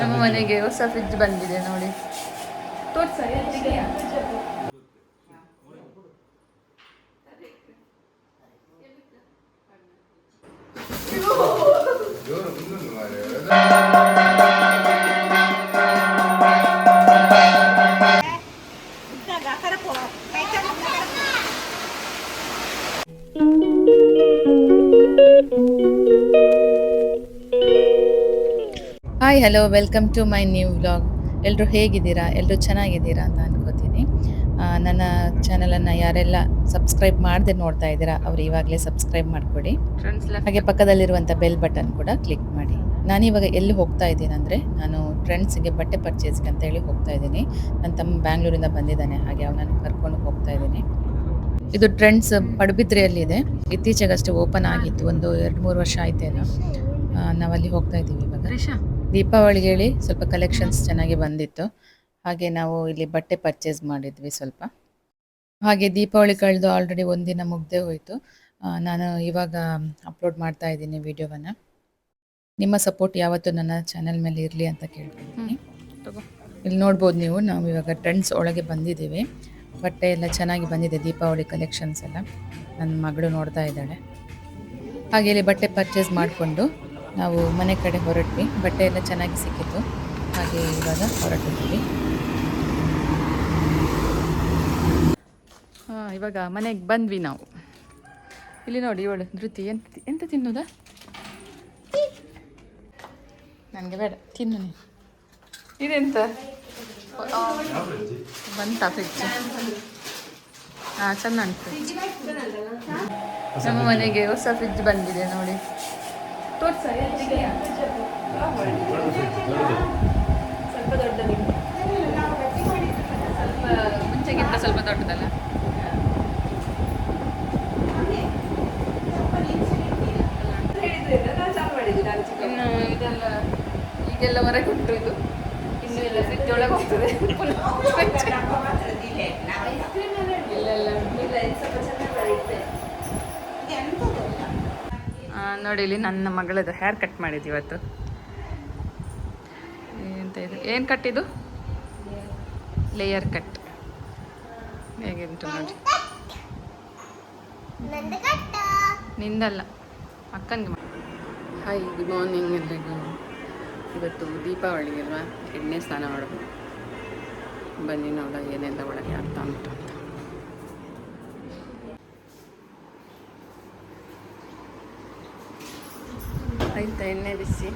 ನಮ್ಮ ಮನೆಗೆ ಹೊಸ ಫ್ರಿಜ್ ಬಂದಿದೆ ನೋಡಿ. ತೋರ್ಸ hi hello welcome to my new vlog ಎಲ್ಲರೂ ಹೇಗಿದ್ದೀರಾ? ಎಲ್ಲರೂ ಚೆನ್ನಾಗಿದ್ದೀರಾ ಅಂತ ಅನ್ಕೋತೀನಿ. ನನ್ನ ಚಾನಲನ್ನು ಯಾರೆಲ್ಲ ಸಬ್ಸ್ಕ್ರೈಬ್ ಮಾಡದೆ ನೋಡ್ತಾ ಇದ್ದೀರಾ ಅವ್ರು ಇವಾಗಲೇ ಸಬ್ಸ್ಕ್ರೈಬ್ ಮಾಡಿಕೊಡಿ. ಹಾಗೆ ಪಕ್ಕದಲ್ಲಿರುವಂಥ ಬೆಲ್ ಬಟನ್ ಕೂಡ ಕ್ಲಿಕ್ ಮಾಡಿ. ನಾನಿವಾಗ ಎಲ್ಲಿ ಹೋಗ್ತಾ ಇದ್ದೀನಿ ಅಂದರೆ ನಾನು ಫ್ರೆಂಡ್ಸ್ಗೆ ಬಟ್ಟೆ ಪರ್ಚೇಸ್ಗೆ ಅಂತ ಹೇಳಿ ಹೋಗ್ತಾ ಇದ್ದೀನಿ. ನನ್ನ ತಮ್ಮ ಬ್ಯಾಂಗ್ಳೂರಿಂದ ಬಂದಿದ್ದಾನೆ ಹಾಗೆ ಅವನನ್ನು ಕರ್ಕೊಂಡು ಹೋಗ್ತಾ ಇದ್ದೀನಿ. ಇದು ಟ್ರೆಂಡ್ಸ್ ಪಡುಬಿದ್ರೆಯಲ್ಲಿದೆ. ಇತ್ತೀಚೆಗಷ್ಟೇ ಓಪನ್ ಆಗಿತ್ತು ಒಂದು ಎರಡು ಮೂರು ವರ್ಷ ಆಯ್ತೇನೋ. ನಾವಲ್ಲಿ ಹೋಗ್ತಾ ಇದ್ದೀವಿ ಇವಾಗ. ದೀಪಾವಳಿಗೆ ಹೇಳಿ ಸ್ವಲ್ಪ ಕಲೆಕ್ಷನ್ಸ್ ಚೆನ್ನಾಗಿ ಬಂದಿತ್ತು. ಹಾಗೆ ನಾವು ಇಲ್ಲಿ ಬಟ್ಟೆ ಪರ್ಚೇಸ್ ಮಾಡಿದ್ವಿ ಸ್ವಲ್ಪ. ಹಾಗೆ ದೀಪಾವಳಿ ಕಳೆದು ಆಲ್ರೆಡಿ ಒಂದಿನ ಮುಗ್ದೇ ಹೋಯಿತು. ನಾನು ಇವಾಗ ಅಪ್ಲೋಡ್ ಮಾಡ್ತಾ ಇದ್ದೀನಿ ವಿಡಿಯೋವನ್ನು ನಿಮ್ಮ ಸಪೋರ್ಟ್ ಯಾವತ್ತೂ ನನ್ನ ಚಾನೆಲ್ ಮೇಲೆ ಇರಲಿ ಅಂತ ಕೇಳ್ತೀನಿ ಇಲ್ಲಿ ನೋಡ್ಬೋದು ನೀವು ನಾವು ಇವಾಗ ಟ್ರೆಂಡ್ಸ್ ಒಳಗೆ ಬಂದಿದ್ದೀವಿ. ಬಟ್ಟೆ ಎಲ್ಲ ಚೆನ್ನಾಗಿ ಬಂದಿದೆ ದೀಪಾವಳಿ ಕಲೆಕ್ಷನ್ಸ್ ಎಲ್ಲ. ನನ್ನ ಮಗಳು ನೋಡ್ತಾ ಇದ್ದಾಳೆ. ಹಾಗೆ ಇಲ್ಲಿ ಬಟ್ಟೆ ಪರ್ಚೇಸ್ ಮಾಡಿಕೊಂಡು ನಾವು ಮನೆ ಕಡೆ ಹೊರಟ್ವಿ. ಬಟ್ಟೆ ಎಲ್ಲ ಚೆನ್ನಾಗಿ ಸಿಕ್ಕಿತ್ತು. ಹಾಗೆ ಇವಾಗ ಹೊರಟಿದ್ವಿ ಹಾಂ ಇವಾಗ ಮನೆಗೆ ಬಂದ್ವಿ ನಾವು. ಇಲ್ಲಿ ನೋಡಿ ಇವಳು ಧೃತಿ. ಎಂತ ಎಂತ ತಿನ್ನೋದಾ? ನನಗೆ ಬೇಡ ತಿನ್ನು ನೀನು. ಇದೆಂತ? ಬಂತ ಫ್ರಿಜ್ ಹಾಂ ಚೆನ್ನ ಉಂಟು ನಮ್ಮ ಮನೆಗೆ ಹೊಸ ಫ್ರಿಜ್ ಬಂದಿದೆ ನೋಡಿ. ಸ್ವಲ್ಪ ದೊಡ್ಡದು ಸ್ವಲ್ಪ ಮುಂಚೆಗಿಂತ ಸ್ವಲ್ಪ ದೊಡ್ಡದಲ್ಲ. ಇನ್ನು ಇದೆಲ್ಲ ಈಗೆಲ್ಲ ಹೊರಗೆ ಉಂಟು ಇದು. ಇನ್ನು ಎಲ್ಲ ಫ್ರಿಜ್ ಒಳಗೆ ಹೋಗ್ತದೆ ಇಲ್ಲೆಲ್ಲ ಆ, ನೋಡಿ ಇಲ್ಲಿ ನನ್ನ ಮಗಳದು ಹೇರ್ ಕಟ್ ಮಾಡಿದ್ದು ಇವತ್ತು. ಎಂತ ಇದು? ಏನು ಕಟ್ಟಿದ್ದು ಲೇಯರ್ ಕಟ್ ಹೇಗೆ ಉಂಟು ನೋಡಿ. ನಿಂದಲ್ಲ. ಅಕ್ಕನಿಗೆ ಹಾಯ್ ಗುಡ್ ಮಾರ್ನಿಂಗ್ ಎಲ್ರಿಗೂ. ಇವತ್ತು ದೀಪಾವಳಿ ಅಲ್ವಾ? ಎಣ್ಣೆ ಸ್ನಾನ ಮಾಡಬೇಕು ಬನ್ನಿ ನೋಡ ಏನೆಲ್ಲ ಒಳಗೆ ಆಗ್ತಾ ಉಂಟು. ಅಂತ ಆಯ್ತಾ ಎಣ್ಣೆ ಬಿಸಿ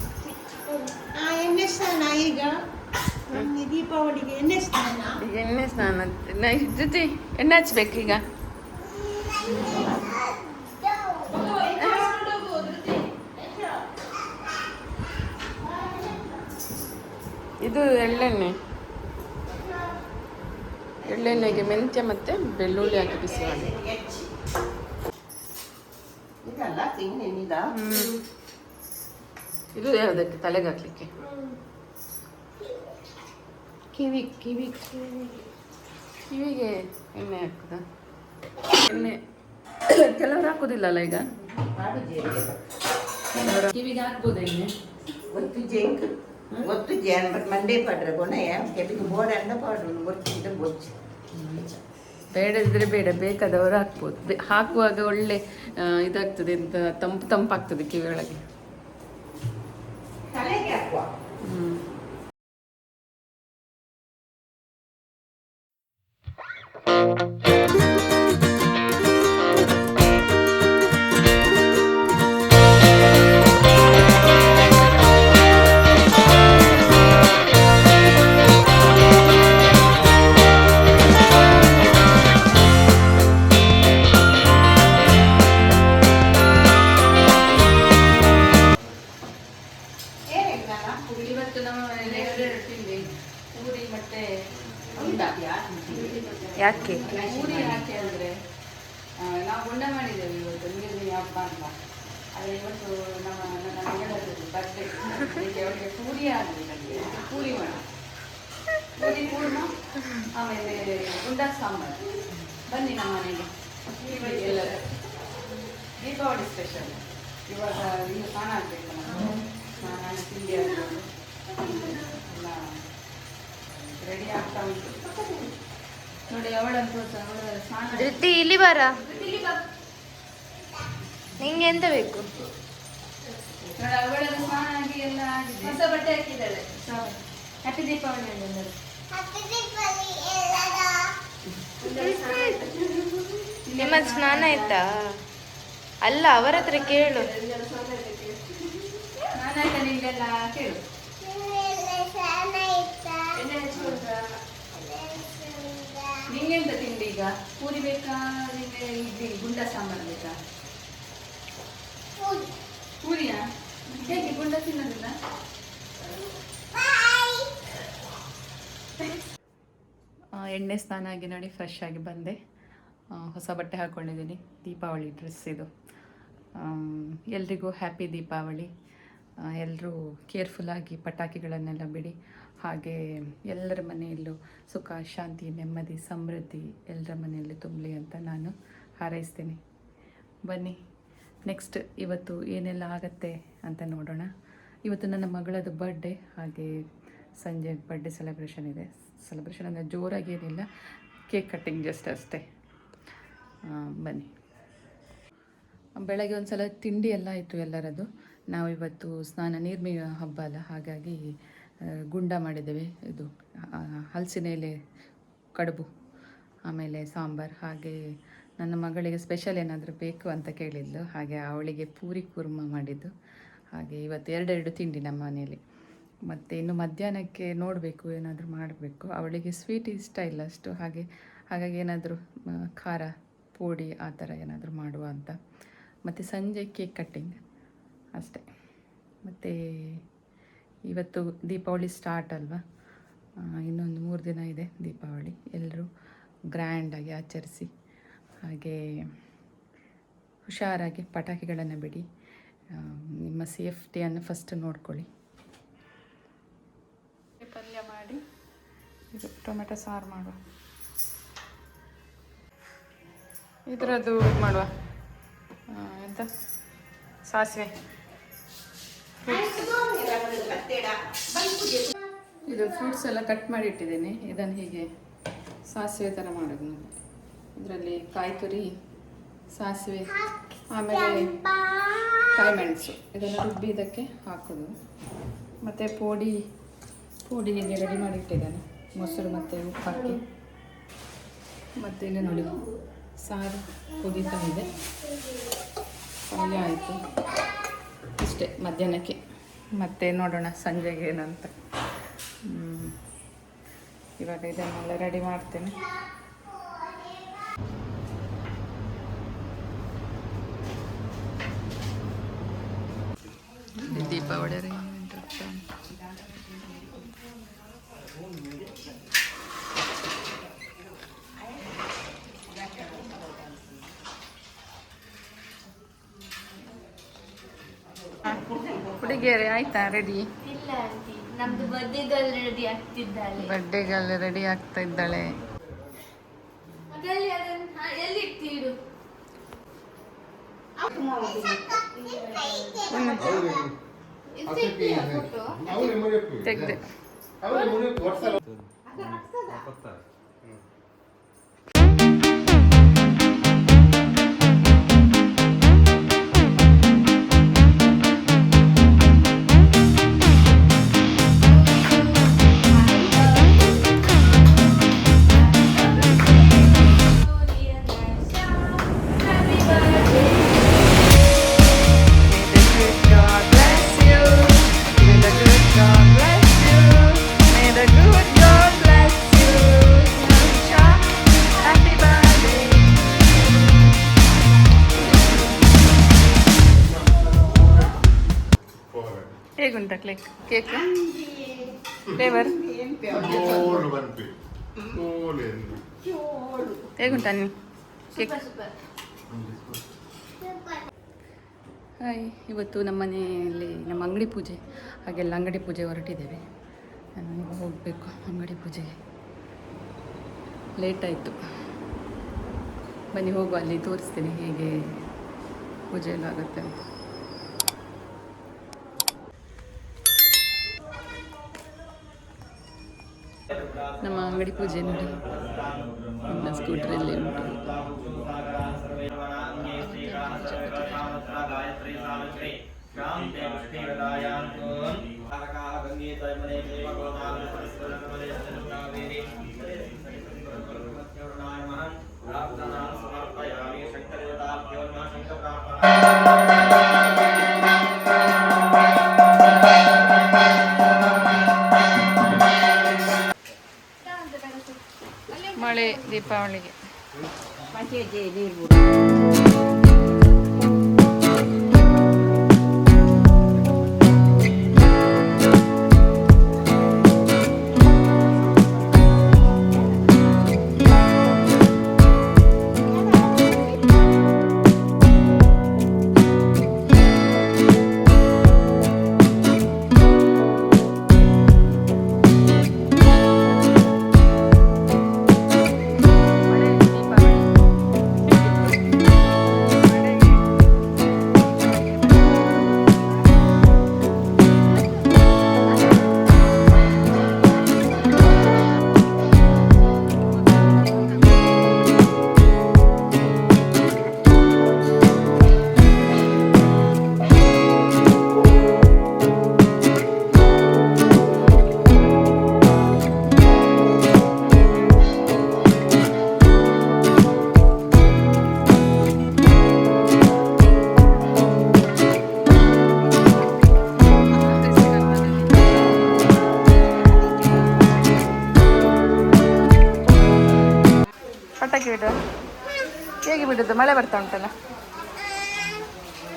ಆ ಎಣ್ಣೆ ಸ್ನಾನ ಈಗ? ನಮ್ಗೆ ದೀಪಾವಳಿಗೆ ಎಣ್ಣೆ ಸ್ನಾನ. ಈಗ ಎಣ್ಣೆ ಸ್ನಾನ. ನಾ ಜೊತೆ ಎಣ್ಣೆ ಹಚ್ಬೇಕು ಈಗ. ಇದು ಎಳ್ಳೆಣ್ಣೆ. ಎಳ್ಳೆಣ್ಣೆಗೆ ಮೆಂತ್ಯ ಮತ್ತೆ ಬೆಳ್ಳುಳ್ಳಿ ಹಾಕಿ ಬಿಸಿ ಮಾಡಿ. ಇದಲ್ಲ ತೆಂಗಿನೆಣ್ಣಿದ ಇದು ಯಾವುದಕ್ಕೆ ತಲೆಗೆ ಹಾಕ್ಲಿಕ್ಕೆ. ಕಿವಿ ಕಿವಿ ಕಿವಿ ಕಿವಿಗೆ ಎಣ್ಣೆ ಹಾಕುದ? ಎಣ್ಣೆ. ಕೆಲವರು ಹಾಕೋದಿಲ್ಲಲ್ಲ ಈಗ? ಕಿವಿಗೆ ಹಾಕ್ಬೋದು ಎಣ್ಣೆ. ಒತ್ತು ಜೇಂಕ್ ಒತ್ತು ಜೇನ್ ಬಟ್ ಮಂಡೇ ಪಡ್ರೆ ಕೊನೆಯ ಕೆಪಿಗೆ ಬೋರ್ಡ್ ಪಾಡು ಗೊತ್ತಿದ್ದ ಬೊಚ್ಚು ಬೇಡದಿದ್ರೆ ಬೇಡ ಬೇಕಾದವರು ಹಾಕ್ಬೋದು. ಹಾಕುವಾಗ ಒಳ್ಳೆ ಇದಾಗ್ತದೆ ಅಂತ ತಂಪು ತಂಪಾಗ್ತದೆ ಕಿವಿ ಒಳಗೆ ತಲೆಗೆ ಹಾಕುವ ಹ್ಮ್ ಇವತ್ತು ಯಾಕೆ? ಪೂರಿ ಯಾಕೆ ಅಂದರೆ ನಾವು ಉಂಡ ಮಾಡಿದ್ದೇವೆ ಇವತ್ತು ನೀರಿನ ಹಬ್ಬ ಅಂತ ಆದರೆ ಇವತ್ತು ನಮ್ಮ ನನ್ನ ಮಗಳದ್ದು ಬರ್ಡೇ ಅದಕ್ಕೆ ಅವಳಿಗೆ ಪೂರಿ ಆಗಲಿಲ್ಲ ಪೂರಿ ಮಾಡ ಪೂರಿ ಕೂರ್ಮ ಆಮೇಲೆ ಉಂಡ ಸಾಂಬಾರು. ಬನ್ನಿ ನಮ್ಮ ಮನೆಗೆ. ಎಲ್ಲ ದೀಪಾವಳಿ ಸ್ಪೆಷಲ್ ಇವಾಗ ಇನ್ನು ಸ್ನಾನ ಆಗಬೇಕು ನಾನು ಸ್ನಾನ ತಿಂಡಿ ಆಗ್ಬೋದು. ಆಗ್ತಾ ಉಂಟು. ನೋಡಿ ಅವಳಂತೂ ಸಹ ಸ್ನಾನ ಧೃತಿ ಇಲ್ಲಿ ಬರ? ನಿಂಗೆ ಎಂತ ಬೇಕು? ನೋಡಿ ಅವಳೆಲ್ಲ ಸ್ನಾನ ಆಗಿ ಎಲ್ಲ ಆಗಿದೆ. ಹೊಸ ಬಟ್ಟೆ ಹಾಕಿದ್ದಾಳೆ. ಹ್ಯಾಪಿ ದೀಪಾವಳಿ ಎಲ್ಲರೂ. ನಿಮ್ಮ ಸ್ನಾನ ಆಯ್ತಾ. ಅಲ್ಲ ಅವರ ಹತ್ರ ಕೇಳು. ಸ್ನಾನ ಆಯ್ತಾ ನಿಂಗೆಲ್ಲ? ಕೇಳು. ನಿಂಗೆಂತ ತಿಂಡಿ ಈಗ? ಪೂರಿ ಬೇಕಾ? ನಿಂಗೆ ಇಡ್ಲಿ ಗುಂಡ ಸಾಂಬಾರು ಬೇಕಾ? ಪೂರಿಯಾ ಹೇಗೆ ಗುಂಡ ತಿನ್ನೋದಿಲ್ಲ? ಎಣ್ಣೆ ಸ್ನಾನ ಆಗಿ ನೋಡಿ ಫ್ರೆಶ್ ಆಗಿ ಬಂದೆ. ಹೊಸ ಬಟ್ಟೆ ಹಾಕ್ಕೊಂಡಿದ್ದೀನಿ ದೀಪಾವಳಿ ಡ್ರೆಸ್ ಇದು. ಎಲ್ರಿಗೂ ಹ್ಯಾಪಿ ದೀಪಾವಳಿ. ಎಲ್ಲರೂ ಕೇರ್ಫುಲ್ಲಾಗಿ ಪಟಾಕಿಗಳನ್ನೆಲ್ಲ ಬಿಡಿ. ಹಾಗೆ ಎಲ್ಲರ ಮನೆಯಲ್ಲೂ ಸುಖ, ಶಾಂತಿ, ನೆಮ್ಮದಿ, ಸಮೃದ್ಧಿ ಎಲ್ಲರ ಮನೆಯಲ್ಲೂ ತುಂಬಲಿ ಅಂತ ನಾನು ಹಾರೈಸ್ತೀನಿ. ಬನ್ನಿ ನೆಕ್ಸ್ಟ್ ಇವತ್ತು ಏನೆಲ್ಲ ಆಗತ್ತೆ ಅಂತ ನೋಡೋಣ. ಇವತ್ತು ನನ್ನ ಮಗಳದು ಬರ್ಡೇ ಹಾಗೆ ಸಂಜೆ ಬರ್ಡೇ ಸೆಲೆಬ್ರೇಷನ್ ಇದೆ. ಸೆಲೆಬ್ರೇಷನ್ ಅಂದರೆ ಜೋರಾಗಿ ಏನಿಲ್ಲ ಕೇಕ್ ಕಟ್ಟಿಂಗ್ ಜಸ್ಟ್ ಅಷ್ಟೇ. ಬನ್ನಿ. ಬೆಳಗ್ಗೆ ಒಂದು ಸಲ ತಿಂಡಿ ಎಲ್ಲ ಇತ್ತು ಎಲ್ಲರದ್ದು. ನಾವು ಇವತ್ತು ಸ್ನಾನ ನೀರ್ಮಿ ಹಬ್ಬ ಅಲ್ಲ, ಹಾಗಾಗಿ ಗುಂಡ ಮಾಡಿದ್ದೇವೆ. ಇದು ಹಲಸಿನ ಎಲೆ, ಕಡುಬು, ಆಮೇಲೆ ಸಾಂಬಾರು, ಹಾಗೆ ನನ್ನ ಮಗಳಿಗೆ ಸ್ಪೆಷಲ್ ಏನಾದರೂ ಬೇಕು ಅಂತ ಕೇಳಿದ್ಲು. ಹಾಗೆ ಅವಳಿಗೆ ಪೂರಿ ಕುರ್ಮ ಮಾಡಿದ್ದು. ಹಾಗೆ ಇವತ್ತು ಎರಡೆರಡು ತಿಂಡಿ ನಮ್ಮ ಮನೆಯಲ್ಲಿ. ಮತ್ತು ಇನ್ನು ಮಧ್ಯಾಹ್ನಕ್ಕೆ ನೋಡಬೇಕು, ಏನಾದರೂ ಮಾಡಬೇಕು. ಅವಳಿಗೆ ಸ್ವೀಟ್ ಇಷ್ಟ ಇಲ್ಲ ಅಷ್ಟು. ಹಾಗೆ, ಹಾಗಾಗಿ ಏನಾದರೂ ಖಾರ, ಪೂಡಿ ಆ ಥರ ಏನಾದರೂ ಮಾಡುವ ಅಂತ. ಮತ್ತು ಸಂಜೆ ಕೇಕ್ ಕಟ್ಟಿಂಗ್ ಅಷ್ಟೇ. ಮತ್ತು ಇವತ್ತು ದೀಪಾವಳಿ ಸ್ಟಾರ್ಟ್ ಅಲ್ವಾ? ಇನ್ನೊಂದು ಮೂರು ದಿನ ಇದೆ ದೀಪಾವಳಿ. ಎಲ್ಲರೂ ಗ್ರ್ಯಾಂಡಾಗಿ ಆಚರಿಸಿ, ಹಾಗೆ ಹುಷಾರಾಗಿ ಪಟಾಕಿಗಳನ್ನು ಬಿಡಿ ನಿಮ್ಮ ಸೇಫ್ಟಿಯನ್ನು ಫಸ್ಟ್ ನೋಡ್ಕೊಳ್ಳಿ. ಪಲ್ಯ ಮಾಡಿ, ಇದು ಟೊಮೆಟೊ ಸಾರು ಮಾಡುವ. ಇದರದ್ದು ಇದು ಮಾಡುವ ಎಂತ? ಸಾಸಿವೆ. ಇದು ಫ್ರೂಟ್ಸ್ ಎಲ್ಲ ಕಟ್ ಮಾಡಿ ಇಟ್ಟಿದ್ದೀನಿ ಇದನ್ನು ಹೀಗೆ ಸಾಸಿವೆ ಥರ ಮಾಡೋದು. ಇದರಲ್ಲಿ ಕಾಯಿ ತುರಿ, ಸಾಸಿವೆ, ಆಮೇಲೆ ಕಾಯಿ ಇದನ್ನು ರುಬ್ಬಿ ಇದಕ್ಕೆ ಹಾಕೋದು. ಮತ್ತು ಪೋಡಿ ಪೋಡಿ ಹೀಗೆ ರೆಡಿ ಮಾಡಿ ಇಟ್ಟಿದ್ದೇನೆ ಮೊಸರು ಮತ್ತು ಉಪ್ಪು ಹಾಕಿ. ಮತ್ತು ಇಲ್ಲಿ ನೋಡಿ ಸಾರು ಕುದೀತಾ ಇದೆ. ಪಲ್ಯ ಆಯಿತು. ಇಷ್ಟೇ ಮಧ್ಯಾಹ್ನಕ್ಕೆ. ಮತ್ತೆ ನೋಡೋಣ ಸಂಜೆಗೆ ಏನಂತ. ಇವಾಗ ಇದನ್ನೆಲ್ಲ ರೆಡಿ ಮಾಡ್ತೇನೆ. ದೀಪಾವಳಿ arrangement ಆಗ್ತಾ ಉಂಟು. ಹುಡುಗಿಯರೇ ಆಯ್ತಾ? ರೆಡಿ ಬರ್ಡೇಗೆಲ್ಲ ರೆಡಿ ಆಗ್ತಾ ಇದ್ದಾಳೆ ತೆಗ್ದೆ. ಕೇಕ್ ಫ್ಲೇವರ್ ಹೇಗುಂಟ ನೀವು ಕೇಕ್ ಹಾಯ್ ಇವತ್ತು ನಮ್ಮ ಮನೆಯಲ್ಲಿ ನಮ್ಮ ಅಂಗಡಿ ಪೂಜೆ ಹಾಗೆಲ್ಲ ಅಂಗಡಿ ಪೂಜೆ ಹೊರಟಿದ್ದೇವೆ ನಾನು ಹೋಗಬೇಕು ಅಂಗಡಿ ಪೂಜೆಗೆ ಲೇಟ್ ಆಯಿತು ಬನ್ನಿ ಹೋಗುವ ಅಲ್ಲಿ ತೋರಿಸ್ತೀನಿ ಹೇಗೆ ಪೂಜೆ ಎಲ್ಲ ಆಗುತ್ತೆ ಅಂತ ನಮ್ಮ ಅಂಗಡಿ ಪೂಜೆ ನೋಡಿ. ನನ್ನ ಸ್ಕೂಟ್ರಲ್ಲಿ ಉಂಟು. ಮಳೆ ದೀಪಾವಳಿಗೆ.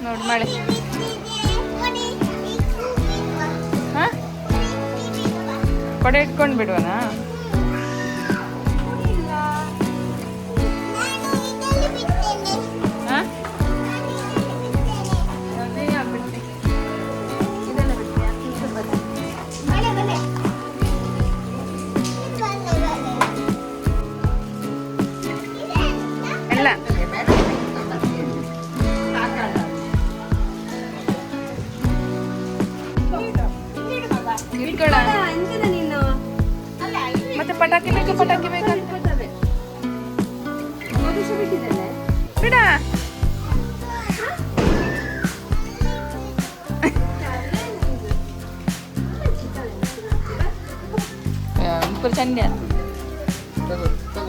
ನೋಡಿ ಮಳೆ ಹಾ ಕೊಡೆ ಇಟ್ಕೊಂಡು ಬಿಡುವನಾ ಹಾ ಅದೇ ಆಗ್ಬಿಡ್ತೆ. ಇದೆಲ್ಲ ಬಿಡ್ತೀಯಾ? ಇದು ಬನ್ನಿ. ಎಲ್ಲ Doesn't, doesn't